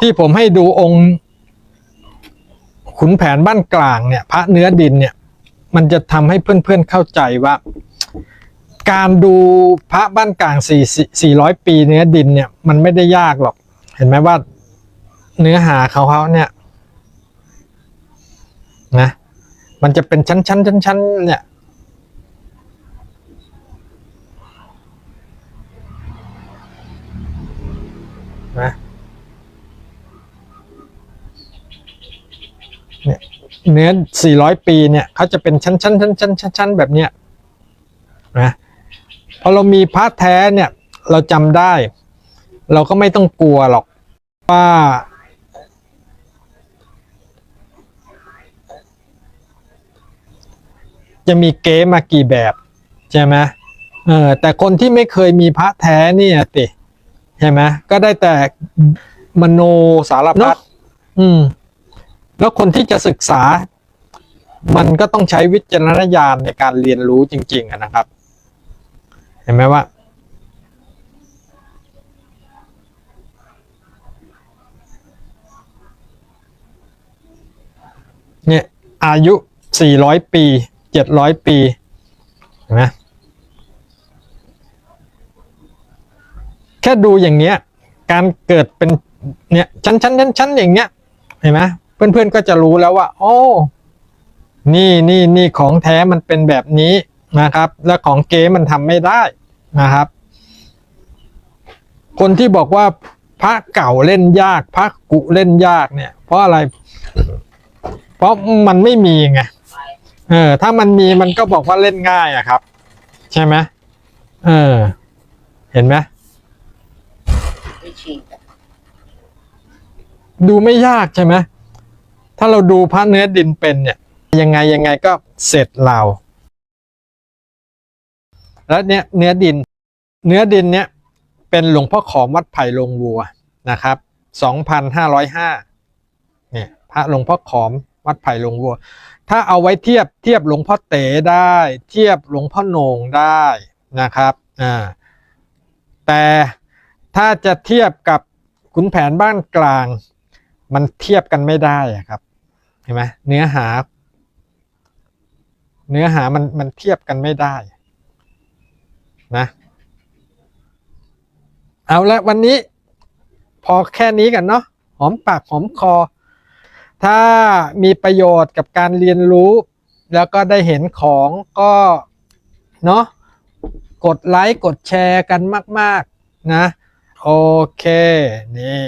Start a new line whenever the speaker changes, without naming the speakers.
ที่ผมให้ดูองค์ ขุนแผนบ้านกลางเนี่ย พระเนื้อดินเนี่ย มันจะทำให้เพื่อนๆเข้าใจว่า การดูพระบ้านกลางสี่สี่ร้อยปีเนื้อดินเนี่ย มันไม่ได้ยากหรอก เห็นไหมว่าเนื้อหาเขาเขาเนี่ยนะมันจะเป็นชั้นชั้นชั้นชั้นๆเนี่ย นะ เนี่ยเนื้อ 400 ปีเนี่ยเขาจะเป็นชั้นชั้นชั้นชั้นชั้นชั้นแบบเนี้ยนะพอเรามีพระแท้เนี่ยเราจำได้ เราก็ไม่ต้องกลัวหรอกว่าจะมีเก๊มากี่แบบ ใช่ไหมเออแต่คนที่ไม่เคยมีพระแท้เนี่ยติใช่ไหมก็ได้แต่มโนสารพัดอืม แล้วคนที่จะศึกษา มันก็ต้องใช้วิจารณญาณในการเรียนรู้จริง ๆนะครับ เห็นไหมว่า เนี่ย อายุ 400 ปี 700 ปีเห็นไหมแค่ดูอย่างเงี้ย การเกิดเป็นเนี่ยชั้นชั้นชั้นชั้นอย่างเงี้ย เห็นไหม เพื่อนๆก็จะรู้แล้วว่าโอ้นี่นี่นี่ของแท้มันเป็นแบบนี้นะครับ และของเก๊มันทำไม่ได้นะครับ คนที่บอกว่าพระเก่าเล่นยาก พระกุเล่นยากเนี่ย เพราะอะไร เพราะมันไม่มีไงเออ ถ้ามันมีมันก็บอกว่าเล่นง่ายอะครับ ใช่ไหมเออ เห็นไหม
ไม่ฉีกอะ
ดูไม่ยากใช่ไหม ถ้าเราดูพระเนื้อดินเป็นเนี่ย ยังไงยังไงก็เสร็จเราแล้วเนี่ยเนื้อดิน เนื้อดินเนี่ยเป็นหลวงพ่อขอมวัดไผ่ลงวัวนะครับสองพันห้าร้อยห้าเนี่ยพระหลวงพ่อขอมวัดไผ่ลงวัว ถ้าเอาไว้เทียบเทียบหลวงพ่อเต๋ได้ เทียบหลวงพ่อโหนงได้นะครับอ่าแต่ถ้าจะเทียบกับขุนแผนบ้านกลาง มันเทียบกันไม่ได้ครับ เห็นไหมเนื้อหา เนื้อหามันมันเทียบกันไม่ได้นะเอาละวันนี้พอแค่นี้กันเนาะหอมปากหอมคอ ถ้ามีประโยชน์กับการเรียนรู้ แล้วก็ได้เห็นของก็เนาะกดไลค์กดแชร์กันมาก ๆ นะ โอเค นี่